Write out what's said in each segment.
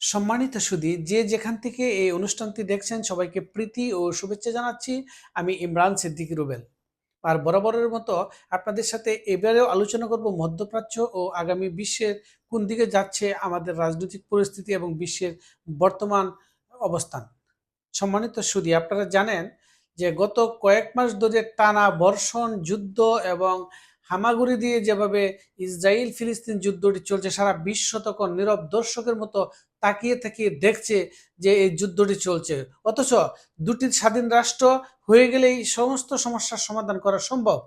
সম্মানিত সুধী, যে যেখান থেকে এই অনুষ্ঠানটি দেখছেন, সবাইকে প্রীতি ও শুভেচ্ছা জানাচ্ছি। আমি ইমরান সিদ্দিকী রুবেল। আর বরাবরের মতো আপনাদের সাথে এবারেও আলোচনা করব মধ্যপ্রাচ্য ও আগামী বিশ্বের কোন দিকে যাচ্ছে আমাদের রাজনৈতিক পরিস্থিতি এবং বিশ্বের বর্তমান অবস্থান। সম্মানিত সুধী, আপনারা জানেন যে গত কয়েক মাস ধরে টানা বর্ষণ, যুদ্ধ এবং হামাগুড়ি দিয়ে যেভাবে ইসরায়েল ফিলিস্তিন যুদ্ধটি চলছে, সারা বিশ্ব তখন নীরব দর্শকের মতো তাকিয়ে তাকিয়ে দেখছে যে এই যুদ্ধটি চলছে। অথচ দুটি স্বাধীন রাষ্ট্র হয়ে গেলেই সমস্ত সমস্যার সমাধান করা সম্ভব।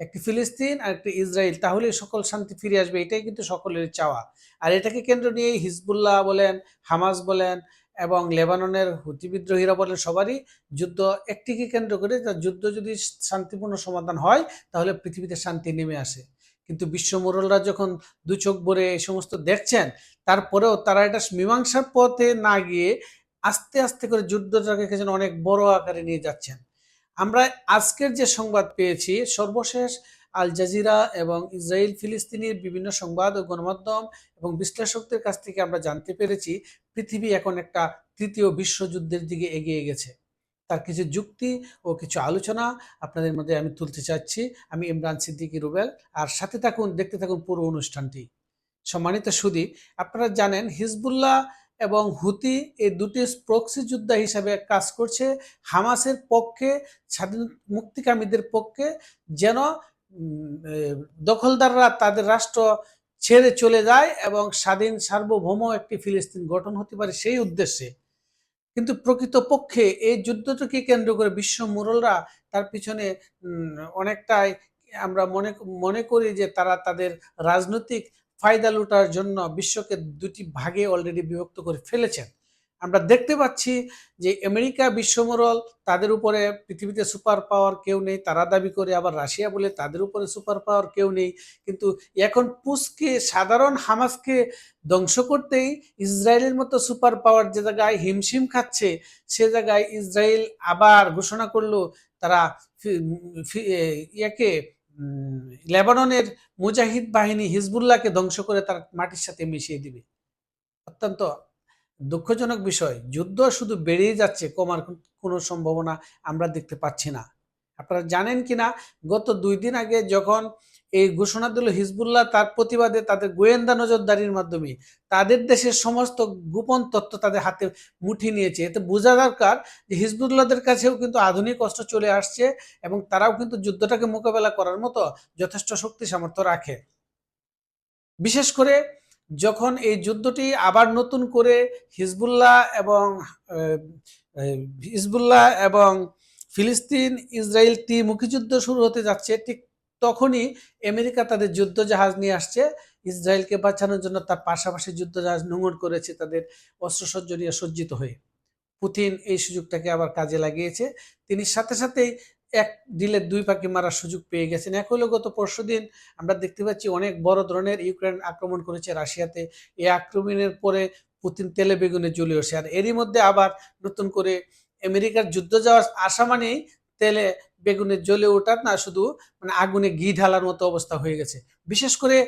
একটি ফিলিস্তিন আর একটি ইসরায়েল, তাহলেই সকল শান্তি ফিরে আসবে, এটাই কিন্তু সকলের চাওয়া। আর এটাকে কেন্দ্র নিয়েই হিজবুল্লাহ বলেন, হামাস বলেন এবং লেবাননের হুতি বিদ্রোহীরা বলেন সবারই যুদ্ধ একটিকে কেন্দ্র করে তার যুদ্ধ যদি শান্তিপূর্ণ সমাধান হয়, তাহলে পৃথিবীতে শান্তি নেমে আসে। কিন্তু বিশ্ব মোরলরা যখন দু চোখ ভরে এই সমস্ত দেখছেন, তারপরেও তারা এটা মীমাংসার পথে না গিয়ে আস্তে আস্তে করে যুদ্ধটাকে অনেক বড় আকারে নিয়ে যাচ্ছেন। আমরা আজকের যে সংবাদ পেয়েছি, সর্বশেষ আল জাজিরা এবং ইসরায়েল ফিলিস্তিনির বিভিন্ন সংবাদ ও গণমাধ্যম এবং বিশ্লেষকদের কাছ থেকে আমরা জানতে পেরেছি পৃথিবী এখন একটা তৃতীয় বিশ্বযুদ্ধের দিকে এগিয়ে গেছে। তার কিছু যুক্তি ও কিছু আলোচনা আপনাদের মধ্যে আমি তুলতে চাচ্ছি। আমি ইমরান সিদ্দিকী রুবেল, আর সাথে থাকুন, দেখতে থাকুন পুরো অনুষ্ঠানটি। সম্মানিত সুদী, আপনারা জানেন হিজবুল্লাহ এবং হুতি এই দুটি প্রক্সি যোদ্ধা হিসাবে কাজ করছে হামাসের পক্ষে, স্বাধীন মুক্তিকামীদের পক্ষে, যেন দখলদাররা তাদের রাষ্ট্র ছেড়ে চলে যায় এবং স্বাধীন সার্বভৌম একটি ফিলিস্তিন গঠন হতে পারে সেই উদ্দেশ্যে। কিন্তু প্রকৃত পক্ষে এই যুদ্ধটাকে কেন্দ্র করে বিশ্ব মুরলরা তার পিছনে অনেকটাই আমরা মনে মনে করি যে তারা তাদের রাজনৈতিক ফায়দা লুটার জন্য বিশ্বকে দুটি ভাগে অলরেডি বিভক্ত করে ফেলেছেন। আমরা দেখতে পাচ্ছি যে আমেরিকা বিশ্বমরল তাদের উপরে পৃথিবীতে সুপার পাওয়ার কেউ নেই, তারা দাবি করে, আবার রাশিয়া বলে তাদের উপরে সুপার পাওয়ার কেউ নেই। কিন্তু এখন পুসকে সাধারণ হামাসকে ধ্বংস করতেই ইসরায়েলের মতো সুপার পাওয়ার যে জায়গায় হিমশিম খাচ্ছে, সে জায়গায় ইসরায়েল আবার ঘোষণা করল তারা ইয়াকে লেবাননের মুজাহিদ বাহিনী হিজবুল্লাহকে ধ্বংস করে তার মাটির সাথে মিশিয়ে দিবে। অত্যন্ত দুঃখজনক বিষয়। যুদ্ধ শুধু বেড়েই যাচ্ছে, কমার কোনো সম্ভাবনা আমরা দেখতে পাচ্ছি না। আপনারা জানেন কিনা, গত দুই দিন আগে যখন এই ঘোষণা দিল হিজবুল্লাহ তার প্রতিবাদে তাদের গোয়েন্দা নজরদারির মাধ্যমে, তাদের দেশের সমস্ত গোপন তথ্য তাদের হাতে মুঠি নিয়েছে। এতে বোঝা দরকার যে হিজবুল্লাহদের কাছেও কিন্তু আধুনিক অস্ত্র চলে আসছে এবং তারাও কিন্তু যুদ্ধটাকে মোকাবেলা করার মতো যথেষ্ট শক্তি সামর্থ্য রাখে। বিশেষ করে যখন এই যুদ্ধটি আবার নতুন করে হিজবুল্লাহ এবং হিজবুল্লাহ এবং ফিলিস্তিন ইসরায়েল টি মুক্তিযুদ্ধ শুরু হতে যাচ্ছে, ঠিক তখনই আমেরিকা তাদের যুদ্ধ জাহাজ নিয়ে আসছে। ইসরায়েলকে বাঁচানোর জন্য তার পাশাপাশি যুদ্ধ জাহাজ নোংর করেছে তাদের অস্ত্রসজ্জ নিয়ে সজ্জিত হয়ে। পুতিন এই সুযোগটাকে আবার কাজে লাগিয়েছে। তিনি সাথে সাথেই এক ডিলে দুই পাখি মারার সুযোগ পেয়ে গেছেন। এক হলো গত পরশু দিন আমরা দেখতে পাচ্ছি অনেক বড় ধরনের ইউক্রেন আক্রমণ করেছে রাশিয়াতে। এই আক্রমণের পরে পুতিন তেলে বেগুনে জ্বলে ওঠে। আর এরই মধ্যে আবার নতুন করে আমেরিকার যুদ্ধ যাওয়ার আশা মানেই তেলে বেগুনে জ্বলে ওঠার না, শুধু মানে আগুনে ঘি ঢালার মতো অবস্থা হয়ে গেছে। বিশেষ করে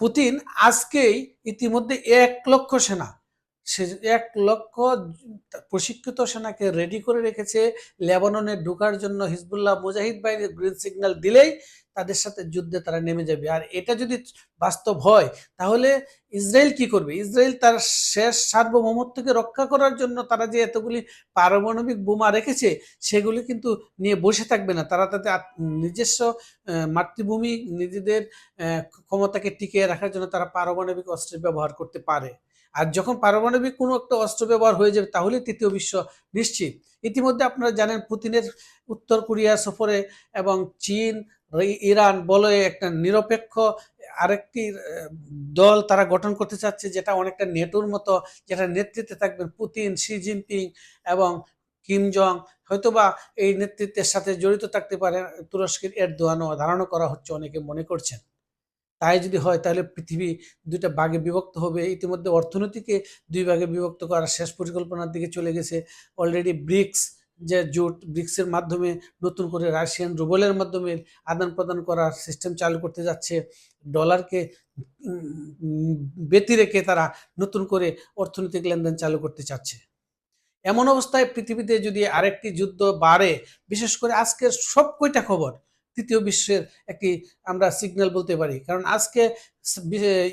পুতিন আজকেই ইতিমধ্যে এক লক্ষ সেনা সে এক লক্ষ প্রশিক্ষিত সেনাকে রেডি করে রেখেছে। লেবাননে ঢোকার জন্য হিজবুল্লাহ মুজাহিদ বাহিনীর গ্রিন সিগন্যাল দিলেই তাদের সাথে যুদ্ধে তারা নেমে যাবে। আর এটা যদি বাস্তব হয়, তাহলে ইসরায়েল কি করবে? ইসরায়েল তার শেষ সার্বভৌমত্বকে রক্ষা করার জন্য তারা যে এতগুলি পারমাণবিক বোমা রেখেছে, সেগুলি কিন্তু নিয়ে বসে থাকবে না। তারা তাদের নিজস্ব মাতৃভূমি, নিজেদের ক্ষমতাকে টিকিয়ে রাখার জন্য তারা পারমাণবিক অস্ত্রের ব্যবহার করতে পারে। আর যখন পারমাণবিক কোনো একটা অস্ত্র ব্যবহার হয়ে যাবে, তাহলে তৃতীয় বিশ্ব নিশ্চিত। ইতিমধ্যে আপনারা জানেন পুতিনের উত্তর কোরিয়া সফরে এবং চীন ইরান বলে একটা নিরপেক্ষ আরেকটি দল তারা গঠন করতে চাচ্ছে, যেটা অনেকটা নেটোর মতো, যেটা নেতৃত্বে থাকবেন পুতিন, শি জিনপিং এবং কিম জং। হয়তোবা এই নেতৃত্বের সাথে জড়িত থাকতে পারে তুরস্কের এর দোয়ানো ধারণা করা হচ্ছে অনেকে মনে করছেন। তাই যদি হয় তাহলে পৃথিবী দুইটা ভাগে বিভক্ত হবে। ইতিমধ্যে অর্থনীতিকে দুই ভাগে বিভক্ত করার শেষ পরিকল্পনার দিকে চলে গেছে। অলরেডি ব্রিক্স যে জোট ব্রিক্সের মাধ্যমে নতুন করে রাশিয়ান রুবলের মাধ্যমে আদান প্রদান করার সিস্টেম চালু করতে যাচ্ছে। ডলারকে ব্যতি রেখে তারা নতুন করে অর্থনৈতিক লেনদেন চালু করতে চাচ্ছে। এমন অবস্থায় পৃথিবীতে যদি আরেকটি যুদ্ধ বাড়ে, বিশেষ করে আজকের সব কয়টা খবর তৃতীয় বিশ্বের একটি আমরা সিগন্যাল বলতে পারি। কারণ আজকে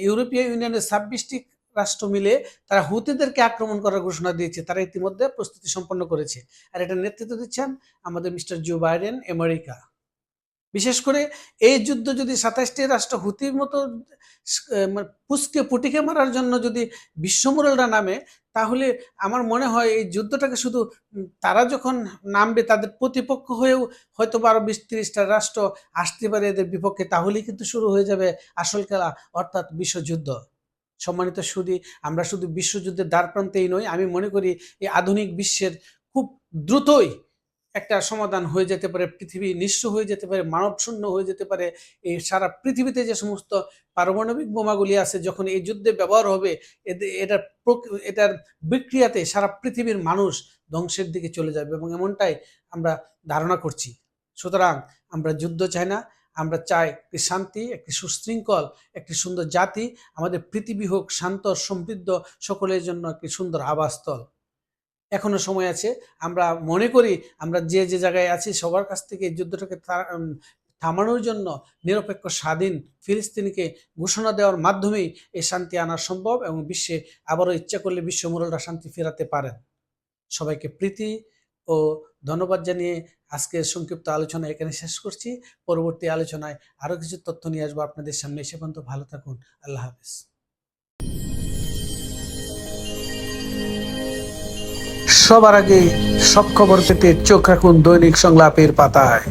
ইউরোপীয় ইউনিয়নের ছাব্বিশটি রাষ্ট্র মিলে তারা হুতিদেরকে আক্রমণ করার ঘোষণা দিয়েছে, তারা ইতিমধ্যে প্রস্তুতি সম্পন্ন করেছে। আর এটা নেতৃত্ব দিচ্ছেন আমাদের মিস্টার জো বাইডেন, আমেরিকা। বিশেষ করে এই যুদ্ধ যদি সাতাশটি রাষ্ট্র হুতির মতো মানে পুটিকে মারার জন্য যদি বিশ্বমোড়লরা নামে, তাহলে আমার মনে হয় এই যুদ্ধটাকে শুধু তারা যখন নামবে তাদের প্রতিপক্ষ হয়েও হয়তো বারো বিশ তিরিশটা রাষ্ট্র আসতে পারে এদের বিপক্ষে, তাহলেই কিন্তু শুরু হয়ে যাবে আসল খেলা, অর্থাৎ বিশ্বযুদ্ধ। সম্মানিত সুদী, আমরা শুধু বিশ্বযুদ্ধের দ্বার প্রান্তেই নই, আমি মনে করি এই আধুনিক বিশ্বের খুব দ্রুতই একটা সমাধান হয়ে যেতে পারে, পৃথিবী নিঃস্ব হয়ে যেতে পারে মানব শূন্য হয়ে যেতে পারে, এই সারা পৃথিবীতে যে সমস্ত পারমাণবিক বোমাগুলি আছে, যখন এই যুদ্ধে ব্যবহার হবে এটার এটার বিক্রিয়াতে সারা পৃথিবীর মানুষ ধ্বংসের দিকে চলে যাবে এবং এমনটাই আমরা ধারণা করছি। সুতরাং আমরা যুদ্ধ চাই না, আমরা চাই একটি শান্তি, একটি সুশৃঙ্খল, একটি সুন্দর জাতি, আমাদের পৃথিবী হোক শান্ত, সমৃদ্ধ, সকলের জন্য একটি সুন্দর আবাসস্থল। এখনও সময় আছে। আমরা মনে করি আমরা যে যে জায়গায় আছি, সবার কাছ থেকে এই যুদ্ধটাকে থামানোর জন্য নিরপেক্ষ, স্বাধীন ফিলিস্তিনিকে ঘোষণা দেওয়ার মাধ্যমেই এই শান্তি আনা সম্ভব এবং বিশ্বে আবারও ইচ্ছা করলে বিশ্ব মোড়লরা শান্তি ফেরাতে পারেন। সবাইকে প্রীতি ও ধন্যবাদ জানিয়ে আজকের সংক্ষিপ্ত আলোচনা এখানে শেষ করছি। পরবর্তী আলোচনায় আরও কিছু তথ্য নিয়ে আসব আপনাদের সামনে। সে পর্যন্ত ভালো থাকুন। আল্লাহ হাফিজ। সবার আগে সব খবর পেতে চোখ রাখুন দৈনিক সংলাপের পাতায়।